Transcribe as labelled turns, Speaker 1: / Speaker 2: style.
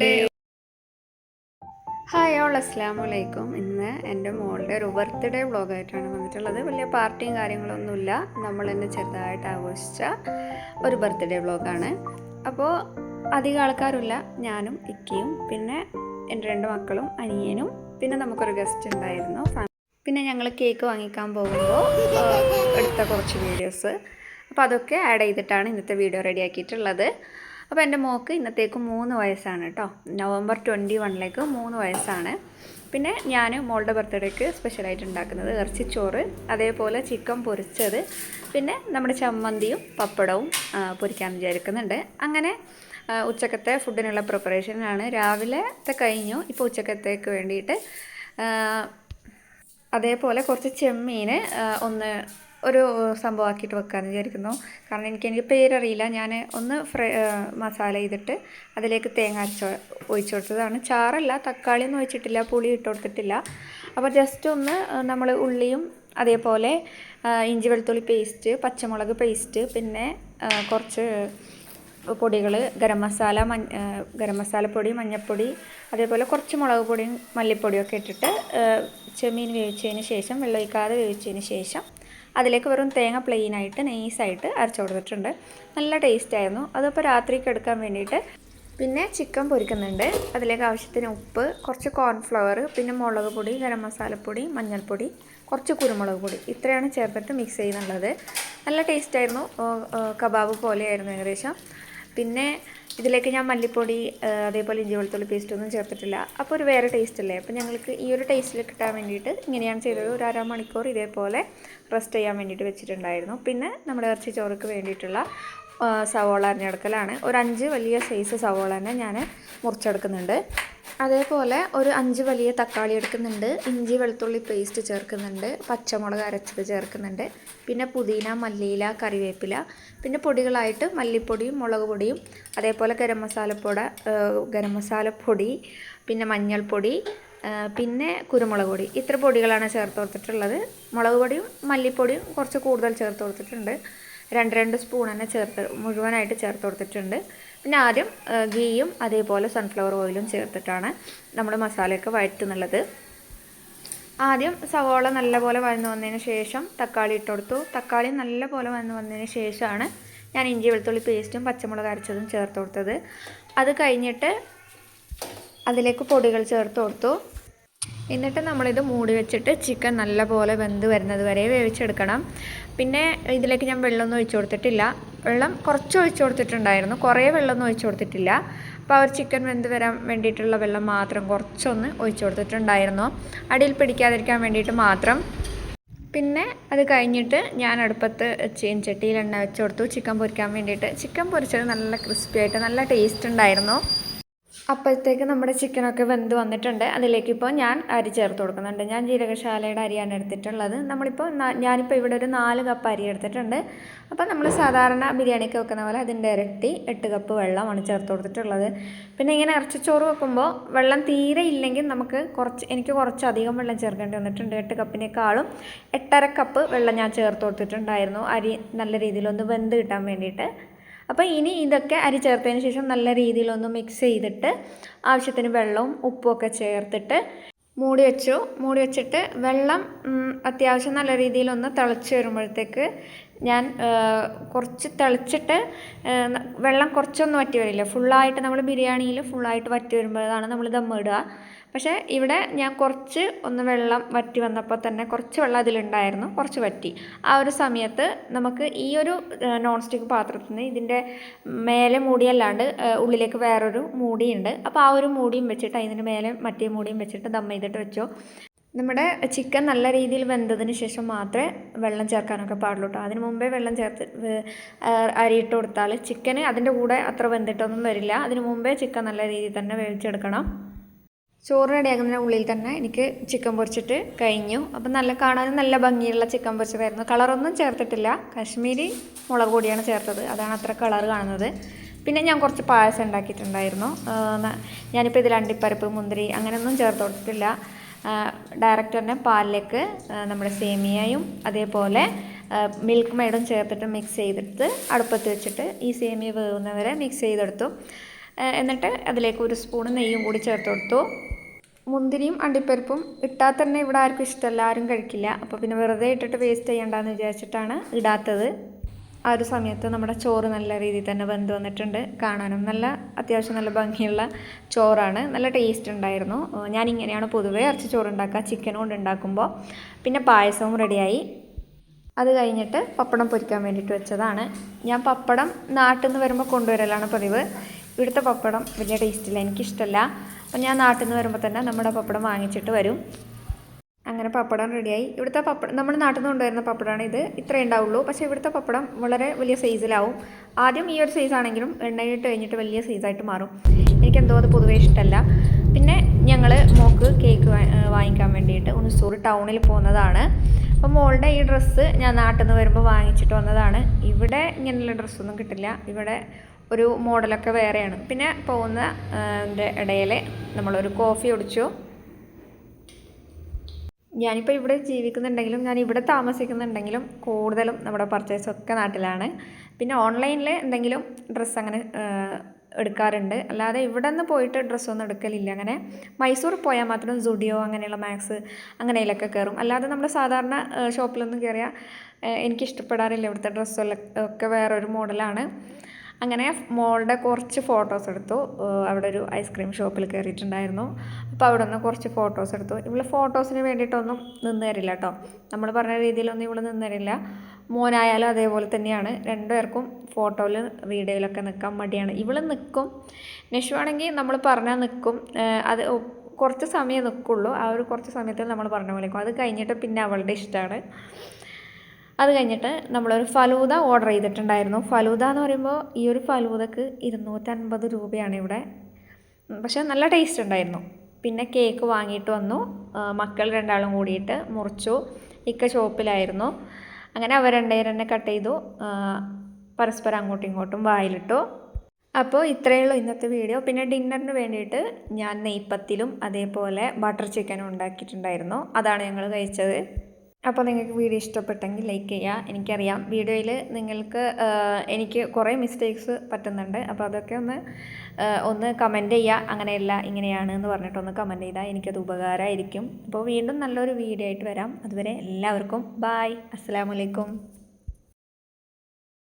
Speaker 1: Birthday hi all അസ്സാം വലൈക്കും ഇന്ന് എന്റെ മോളുടെ ഒരു ബർത്ത്ഡേ വ്ളോഗായിട്ടാണ് വന്നിട്ടുള്ളത്. വലിയ പാർട്ടിയും കാര്യങ്ങളൊന്നുമില്ല. നമ്മൾ തന്നെ ചെറുതായിട്ട് ആഘോഷിച്ച ഒരു ബർത്ത്ഡേ വ്ളോഗാണ്. അപ്പോൾ അധികം ആൾക്കാരില്ല ഞാനും ഇക്കിയും പിന്നെ എന്റെ രണ്ട് മക്കളും അനിയനും പിന്നെ നമുക്കൊരു ഗസ്റ്റ് ഉണ്ടായിരുന്നു. പിന്നെ ഞങ്ങൾ കേക്ക് വാങ്ങിക്കാൻ പോകുമ്പോൾ എടുത്ത കുറച്ച് വീഡിയോസ്. അപ്പോൾ അതൊക്കെ ആഡ് ചെയ്തിട്ടാണ് ഇന്നത്തെ വീഡിയോ റെഡിയാക്കിയിട്ടുള്ളത് അപ്പോൾ എന്റെ മോക്ക് ഇന്നത്തേക്ക് മൂന്ന് വയസ്സാണ് കേട്ടോ. നവംബർ ട്വന്റി വണ്ണിലേക്ക് മൂന്ന് വയസ്സാണ്. പിന്നെ ഞാൻ മോളുടെ ബർത്ത്ഡേക്ക് സ്പെഷ്യലായിട്ട് ഉണ്ടാക്കുന്നത് ഇറച്ചിച്ചോറ് അതേപോലെ ചിക്കൻ പൊരിച്ചത് പിന്നെ നമ്മുടെ ചമ്മന്തിയും പപ്പടവും പൊരിക്കാൻ വിചാരിക്കുന്നുണ്ട്. അങ്ങനെ ഉച്ചക്കത്തെ ഫുഡിനുള്ള പ്രിപ്പറേഷനാണ്. രാവിലത്തെ കഴിഞ്ഞു. ഇപ്പോൾ ഉച്ചക്കത്തേക്ക് വേണ്ടിയിട്ട് അതേപോലെ കുറച്ച് ചെമ്മീൻ ഒന്ന് ഒരു സംഭവമാക്കിയിട്ട് വെക്കാമെന്ന് വിചാരിക്കുന്നു. കാരണം എനിക്ക് എനിക്ക് പേരറിയില്ല. ഞാൻ ഒന്ന് ഫ്രൈ മസാല ചെയ്തിട്ട് അതിലേക്ക് തേങ്ങ അരച്ച് ഒഴിച്ചു കൊടുത്തതാണ്. ചാറല്ല തക്കാളി ഒന്നും ഒഴിച്ചിട്ടില്ല പുളി ഇട്ട് കൊടുത്തിട്ടില്ല. അപ്പോൾ ജസ്റ്റ് ഒന്ന് നമ്മൾ ഉള്ളിയും അതേപോലെ ഇഞ്ചി വെളുത്തുള്ളി പേസ്റ്റ് പച്ചമുളക് പേസ്റ്റ് പിന്നെ കുറച്ച് പൊടികൾ ഗരം മസാല മ ഗരം മസാലപ്പൊടി മഞ്ഞൾപ്പൊടി അതേപോലെ കുറച്ച് മുളക് പൊടിയും മല്ലിപ്പൊടിയും ഒക്കെ ഇട്ടിട്ട് ചെമ്മീൻ വേവിച്ചതിന് ശേഷം വെള്ളമൊഴിക്കാതെ വേവിച്ചതിന് ശേഷം അതിലേക്ക് വെറും തേങ്ങ പ്ലെയിനായിട്ട് നൈസായിട്ട് അരച്ചു കൊടുത്തിട്ടുണ്ട്. നല്ല ടേസ്റ്റ് ആയിരുന്നു. അതിപ്പോൾ രാത്രിക്ക് എടുക്കാൻ വേണ്ടിയിട്ട് പിന്നെ ചിക്കൻ പൊരിക്കുന്നുണ്ട്. അതിലേക്ക് ആവശ്യത്തിന് ഉപ്പ് കുറച്ച് കോൺഫ്ലവർ പിന്നെ മുളക് പൊടി ഗരം മസാലപ്പൊടി മഞ്ഞൾപ്പൊടി കുറച്ച് കുരുമുളക് പൊടി. ഇത്രയാണ് ചേർത്തിട്ട് മിക്സ് ചെയ്യുന്നുള്ളത്. നല്ല ടേസ്റ്റായിരുന്നു കബാബ് പോലെയായിരുന്നു ഏകദേശം. പിന്നെ ഇതിലേക്ക് ഞാൻ മല്ലിപ്പൊടി അതേപോലെ ഇഞ്ചി വെളുത്തുള്ളി പേസ്റ്റ് ഒന്നും ചേർത്തിട്ടില്ല. അപ്പോൾ ഒരു വേറെ ടേസ്റ്റ് അല്ലേ? അപ്പോൾ ഞങ്ങൾക്ക് ഈ ഒരു ടേസ്റ്റിൽ കിട്ടാൻ വേണ്ടിയിട്ട് ഇങ്ങനെയാണ് ചെയ്തത്. ഒരു അരമണിക്കൂർ ഇതേപോലെ റെസ്റ്റ് ചെയ്യാൻ വേണ്ടിയിട്ട് വെച്ചിട്ടുണ്ടായിരുന്നു. പിന്നെ നമ്മുടെ ഇറച്ചി ചോറുക്ക് വേണ്ടിയിട്ടുള്ള സവോള അരിഞ്ഞെടുക്കലാണ്. ഒരു അഞ്ച് വലിയ സൈസ് സവോള തന്നെ ഞാൻ മുറിച്ചെടുക്കുന്നുണ്ട്. അതേപോലെ ഒരു അഞ്ച് വലിയ തക്കാളി എടുക്കുന്നുണ്ട് ഇഞ്ചി വെളുത്തുള്ളി പേസ്റ്റ് ചേർക്കുന്നുണ്ട് പച്ചമുളക് അരച്ചത് ചേർക്കുന്നുണ്ട് പിന്നെ പുതിന മല്ലിയില കറിവേപ്പില പിന്നെ പൊടികളായിട്ട് മല്ലിപ്പൊടിയും മുളക് പൊടിയും അതേപോലെ ഗരം മസാലപ്പൊട ഗരം മസാലപ്പൊടി പിന്നെ മഞ്ഞൾപ്പൊടി പിന്നെ കുരുമുളക് പൊടി. ഇത്ര പൊടികളാണ് ചേർത്ത് കൊടുത്തിട്ടുള്ളത്. മുളക് പൊടിയും മല്ലിപ്പൊടിയും കുറച്ച് കൂടുതൽ ചേർത്ത് കൊടുത്തിട്ടുണ്ട്. രണ്ട് രണ്ട് സ്പൂൺ തന്നെ ചേർത്ത് മുഴുവനായിട്ട് ചേർത്ത് കൊടുത്തിട്ടുണ്ട്. പിന്നെ ആദ്യം ഗീയും അതേപോലെ സൺഫ്ലവർ ഓയിലും ചേർത്തിട്ടാണ് നമ്മൾ മസാലയൊക്കെ വഴറ്റുന്നുള്ളത്. ആദ്യം സവോള നല്ലപോലെ വരന്ന് വന്നതിന് ശേഷം തക്കാളി ഇട്ട് കൊടുത്തു. തക്കാളി നല്ലപോലെ വന്ന് വന്നതിന് ശേഷമാണ് ഞാൻ ഇഞ്ചി വെളുത്തുള്ളി പേസ്റ്റും പച്ചമുളക് അരച്ചതും ചേർത്ത് കൊടുത്തത്. അത് കഴിഞ്ഞിട്ട് അതിലേക്ക് പൊടികൾ ചേർത്ത് കൊടുത്തു. എന്നിട്ട് നമ്മളിത് മൂടി വെച്ചിട്ട് ചിക്കൻ നല്ലപോലെ വെന്ത് വരുന്നത് വരെ വേവിച്ചെടുക്കണം. പിന്നെ ഇതിലേക്ക് ഞാൻ വെള്ളമൊന്നും ഒഴിച്ചു കൊടുത്തിട്ടില്ല. വെള്ളം കുറച്ച് ഒഴിച്ചു കൊടുത്തിട്ടുണ്ടായിരുന്നു. കുറേ വെള്ളമൊന്നും ഒഴിച്ചു കൊടുത്തിട്ടില്ല. അപ്പോൾ ആ ചിക്കൻ വെന്ത് വരാൻ വേണ്ടിയിട്ടുള്ള വെള്ളം മാത്രം കുറച്ചൊന്ന് ഒഴിച്ചു കൊടുത്തിട്ടുണ്ടായിരുന്നു. അടിയിൽ പിടിക്കാതിരിക്കാൻ വേണ്ടിയിട്ട് മാത്രം. പിന്നെ അത് കഴിഞ്ഞിട്ട് ഞാൻ അടുപ്പത്ത് ചീൻചട്ടിയിൽ എണ്ണ വെച്ച് കൊടുത്തു. ചിക്കൻ പൊരിക്കാൻ വേണ്ടിയിട്ട്. ചിക്കൻ പൊരിച്ചത് നല്ല ക്രിസ്പി ആയിട്ട് നല്ല ടേസ്റ്റ് ഉണ്ടായിരുന്നു. അപ്പോഴത്തേക്ക് നമ്മുടെ ചിക്കനൊക്കെ വെന്ത് വന്നിട്ടുണ്ട്. അതിലേക്ക് ഇപ്പോൾ ഞാൻ അരി ചേർത്ത് കൊടുക്കുന്നുണ്ട്. ഞാൻ ജീരകശാലയുടെ അരിയാണ് എടുത്തിട്ടുള്ളത്. നമ്മളിപ്പോൾ ഞാനിപ്പോൾ ഇവിടെ ഒരു നാല് കപ്പ് അരി എടുത്തിട്ടുണ്ട്. അപ്പോൾ നമ്മൾ സാധാരണ ബിരിയാണിക്ക് വെക്കുന്ന പോലെ അതിന്റെ ഇരട്ടി എട്ട് കപ്പ് വെള്ളമാണ് ചേർത്ത് കൊടുത്തിട്ടുള്ളത്. പിന്നെ ഇങ്ങനെ ഇറച്ചിച്ചോറ് വെക്കുമ്പോൾ വെള്ളം തീരെ ഇല്ലെങ്കിൽ നമുക്ക് കുറച്ച് എനിക്ക് കുറച്ച് അധികം വെള്ളം ചേർക്കേണ്ടി വന്നിട്ടുണ്ട്. എട്ട് കപ്പിനേക്കാളും എട്ടര കപ്പ് വെള്ളം ഞാൻ ചേർത്ത് കൊടുത്തിട്ടുണ്ടായിരുന്നു. അരി നല്ല രീതിയിലൊന്ന് വെന്ത് കിട്ടാൻ വേണ്ടിയിട്ട്. അപ്പോൾ ഇനി ഇതൊക്കെ അരി ചേർത്തതിന് ശേഷം നല്ല രീതിയിലൊന്ന് മിക്സ് ചെയ്തിട്ട് ആവശ്യത്തിന് വെള്ളവും ഉപ്പും ഒക്കെ ചേർത്തിട്ട് മൂടി വെച്ചു. മൂടി വെച്ചിട്ട് വെള്ളം അത്യാവശ്യം നല്ല രീതിയിലൊന്ന് തിളച്ച് വരുമ്പോഴത്തേക്ക് ഞാൻ കുറച്ച് തിളച്ചിട്ട് വെള്ളം കുറച്ചൊന്നും വറ്റി വരില്ല. ഫുള്ളായിട്ട് നമ്മൾ ബിരിയാണിയിൽ ഫുള്ളായിട്ട് വറ്റി വരുമ്പോഴാണ് നമ്മൾ ദമ്മിടുക പക്ഷേ ഇവിടെ ഞാൻ കുറച്ച് ഒന്ന് വെള്ളം വറ്റി വന്നപ്പോൾ തന്നെ കുറച്ച് വെള്ളം അതിലുണ്ടായിരുന്നു കുറച്ച് വറ്റി. ആ ഒരു സമയത്ത് നമുക്ക് ഈ ഒരു നോൺ സ്റ്റിക്ക് പാത്രത്തിൽ നിന്ന് ഇതിന്റെ മേലെ മൂടിയല്ലാണ്ട് ഉള്ളിലേക്ക് വേറൊരു മൂടിയുണ്ട്. അപ്പോൾ ആ ഒരു മൂടിയും വെച്ചിട്ട് അതിന്റെ മേലെ മറ്റേ മൂടിയും വെച്ചിട്ട് ദം ചെയ്തിട്ട് വെച്ചോ. നമ്മുടെ ചിക്കൻ നല്ല രീതിയിൽ വെന്തതിന് ശേഷം മാത്രമേ വെള്ളം ചേർക്കാനൊക്കെ പാടുള്ളൂ കേട്ടോ. അതിന് മുമ്പേ വെള്ളം ചേർത്ത് അരിയിട്ട് കൊടുത്താൽ ചിക്കന് അതിന്റെ കൂടെ അത്ര വെന്തിട്ടൊന്നും വരില്ല. അതിന് മുമ്പേ ചിക്കൻ നല്ല രീതിയിൽ തന്നെ വേവിച്ചെടുക്കണം. ചോറ് റെഡിയാക്കുന്നതിന്റെ ഉള്ളിൽ തന്നെ എനിക്ക് ചിക്കൻ പൊരിച്ചിട്ട് കഴിഞ്ഞു. അപ്പം നല്ല കാണാനും നല്ല ഭംഗിയുള്ള ചിക്കൻ പൊരിച്ചതായിരുന്നു. കളറൊന്നും ചേർത്തിട്ടില്ല. കാശ്മീരി മുളക് പൊടിയാണ് ചേർത്തത്. അതാണ് അത്ര കളർ കാണുന്നത്. പിന്നെ ഞാൻ കുറച്ച് പായസം ഉണ്ടാക്കിയിട്ടുണ്ടായിരുന്നു. ഞാനിപ്പോൾ ഇതിൽ അണ്ടിപ്പരിപ്പ് മുന്തിരി അങ്ങനെയൊന്നും ചേർത്ത് കൊടുത്തിട്ടില്ല. ഡയറക്റ്റ് തന്നെ പാലിലേക്ക് നമ്മുടെ സേമിയയും അതേപോലെ മിൽക്ക് മെയ്ഡും ചേർത്തിട്ട് മിക്സ് ചെയ്തിട്ട് അടുപ്പത്ത് വെച്ചിട്ട് ഈ സേമിയ വേവുന്നവരെ മിക്സ് ചെയ്തെടുത്തു. എന്നിട്ട് അതിലേക്ക് ഒരു സ്പൂൺ നെയ്യും കൂടി ചേർത്ത് കൊടുത്തു. മുന്തിരിയും അണ്ടിപ്പരിപ്പും ഇട്ടാൽ തന്നെ ഇവിടെ ആർക്കും ഇഷ്ടമല്ല ആരും കഴിക്കില്ല. അപ്പോൾ പിന്നെ വെറുതെ ഇട്ടിട്ട് വേസ്റ്റ് ചെയ്യണ്ടെന്ന് വിചാരിച്ചിട്ടാണ് ഇടാത്തത്. ആ ഒരു സമയത്ത് നമ്മുടെ ചോറ് നല്ല രീതിയിൽ തന്നെ വെന്ത് വന്നിട്ടുണ്ട്. കാണാനും നല്ല അത്യാവശ്യം നല്ല ഭംഗിയുള്ള ചോറാണ്. നല്ല ടേസ്റ്റ് ഉണ്ടായിരുന്നു. ഞാനിങ്ങനെയാണ് പൊതുവേ ഇറച്ചി ചോറ് ഉണ്ടാക്കുക ചിക്കൻ കൊണ്ട് ഉണ്ടാക്കുമ്പോൾ പിന്നെ പായസവും റെഡിയായി അത് കഴിഞ്ഞിട്ട് പപ്പടം പൊരിക്കാൻ വേണ്ടിയിട്ട് വെച്ചതാണ്. ഞാൻ പപ്പടം നാട്ടിൽ നിന്ന് വരുമ്പോൾ കൊണ്ടുവരലാണ് പതിവ്. ഇവിടുത്തെ പപ്പടം വലിയ ടേസ്റ്റില്ല എനിക്കിഷ്ടമല്ല അപ്പം ഞാൻ നാട്ടിൽ നിന്ന് വരുമ്പോൾ തന്നെ നമ്മുടെ പപ്പടം വാങ്ങിച്ചിട്ട് വരും. അങ്ങനെ പപ്പടം റെഡിയായി ഇവിടുത്തെ പപ്പടം നമ്മുടെ നാട്ടിൽ നിന്ന് കൊണ്ടുവരുന്ന പപ്പടമാണ് ഇത്. ഇത്രയേ ഉണ്ടാവുള്ളൂ. പക്ഷേ ഇവിടുത്തെ പപ്പടം വളരെ വലിയ സൈസിലാവും ആദ്യം ഈ ഒരു സൈസാണെങ്കിലും എണ്ണയിട്ട് കഴിഞ്ഞിട്ട് വലിയ സൈസായിട്ട് മാറും. എനിക്കെന്തോ അത് പൊതുവേ ഇഷ്ടമല്ല പിന്നെ ഞങ്ങൾ മോക്ക് കേക്ക് വാങ്ങിക്കാൻ വേണ്ടിയിട്ട് ഉണസൂർ ടൗണിൽ പോകുന്നതാണ്. അപ്പോൾ മോളുടെ ഈ ഡ്രസ്സ് ഞാൻ നാട്ടിൽ നിന്ന് വരുമ്പോൾ വാങ്ങിച്ചിട്ട് വന്നതാണ്. ഇവിടെ ഇങ്ങനെയുള്ള ഡ്രസ്സൊന്നും കിട്ടില്ല. ഇവിടെ ഒരു മോഡലൊക്കെ വേറെയാണ്. പിന്നെ പോകുന്ന ഇടയിൽ നമ്മളൊരു കോഫി കുടിച്ചു. ഞാനിപ്പോൾ ഇവിടെ ജീവിക്കുന്നുണ്ടെങ്കിലും ഞാൻ ഇവിടെ താമസിക്കുന്നുണ്ടെങ്കിലും കൂടുതലും നമ്മുടെ പർച്ചേസ് ഒക്കെ നാട്ടിലാണ്. പിന്നെ ഓൺലൈനിൽ എന്തെങ്കിലും ഡ്രസ്സ് അങ്ങനെ എടുക്കാറുണ്ട്. അല്ലാതെ ഇവിടെ നിന്ന് പോയിട്ട് ഡ്രസ്സൊന്നും എടുക്കലില്ല. അങ്ങനെ മൈസൂർ പോയാൽ മാത്രം സുഡിയോ അങ്ങനെയുള്ള മാക്സ് അങ്ങനെയിലൊക്കെ കയറും. അല്ലാതെ നമ്മൾ സാധാരണ ഷോപ്പിലൊന്നും കയറിയാൽ എനിക്കിഷ്ടപ്പെടാറില്ല ഇവിടുത്തെ ഡ്രസ്സൊക്കെ വേറൊരു മോഡലാണ് അങ്ങനെ മോളുടെ കുറച്ച് ഫോട്ടോസ് എടുത്തു. അവിടെ ഒരു ഐസ്ക്രീം ഷോപ്പിൽ കയറിയിട്ടുണ്ടായിരുന്നു അപ്പോൾ അവിടെ നിന്ന് കുറച്ച് ഫോട്ടോസ് എടുത്തു. ഇവൾ ഫോട്ടോസിന് വേണ്ടിയിട്ടൊന്നും നിന്ന് തരില്ല കേട്ടോ നമ്മൾ പറഞ്ഞ രീതിയിലൊന്നും ഇവൾ നിന്ന് തരില്ല മോനായാലും അതേപോലെ തന്നെയാണ്. രണ്ടുപേർക്കും ഫോട്ടോയിൽ വീഡിയോയിലൊക്കെ നിൽക്കാൻ മടിയാണ്. ഇവൾ നിൽക്കും നെഷു ആണെങ്കിൽ നമ്മൾ പറഞ്ഞാൽ നിൽക്കും അത് കുറച്ച് സമയം നിൽക്കുള്ളൂ ആ ഒരു കുറച്ച് സമയത്തിൽ നമ്മൾ പറഞ്ഞ പോലെ അത് കഴിഞ്ഞിട്ട് പിന്നെ അവളുടെ ഇഷ്ടമാണ് അത് കഴിഞ്ഞിട്ട് നമ്മളൊരു ഫലൂദ ഓർഡർ ചെയ്തിട്ടുണ്ടായിരുന്നു. ഫലൂദ എന്ന് പറയുമ്പോൾ ഈ ഒരു ഫലൂദക്ക് ഇരുന്നൂറ്റൻപത് രൂപയാണ് ഇവിടെ. പക്ഷെ നല്ല ടേസ്റ്റ് ഉണ്ടായിരുന്നു. പിന്നെ കേക്ക് വാങ്ങിയിട്ട് വന്നു. മക്കൾ രണ്ടാളും കൂടിയിട്ട് മുറിച്ചു. ഇക്ക ഷോപ്പിലായിരുന്നു അങ്ങനെ അവർ രണ്ടുപേരും തന്നെ കട്ട് ചെയ്തു. പരസ്പരം അങ്ങോട്ടും ഇങ്ങോട്ടും വായിലിട്ടു. അപ്പോൾ ഇത്രയേ ഉള്ളൂ ഇന്നത്തെ വീഡിയോ പിന്നെ ഡിന്നറിന് വേണ്ടിയിട്ട് ഞാൻ നെയ്പ്പത്തിലും അതേപോലെ ബട്ടർ ചിക്കനും ഉണ്ടാക്കിയിട്ടുണ്ടായിരുന്നു. അതാണ് ഞങ്ങൾ കഴിച്ചത്. അപ്പോൾ നിങ്ങൾക്ക് വീഡിയോ ഇഷ്ടപ്പെട്ടെങ്കിൽ ലൈക്ക് ചെയ്യുക. എനിക്കറിയാം വീഡിയോയിൽ നിങ്ങൾക്ക് എനിക്ക് കുറേ മിസ്റ്റേക്സ് പറ്റുന്നുണ്ട്. അപ്പോൾ അതൊക്കെ ഒന്ന് ഒന്ന് കമന്റ് ചെയ്യുക. അങ്ങനെയല്ല ഇങ്ങനെയാണ് എന്ന് പറഞ്ഞിട്ടൊന്ന് കമന്റ് ചെയ്താൽ എനിക്കത് ഉപകാരമായിരിക്കും. അപ്പോൾ വീണ്ടും നല്ലൊരു വീഡിയോ ആയിട്ട് വരാം. അതുവരെ എല്ലാവർക്കും ബായ്. അസ്സാം വലൈക്കും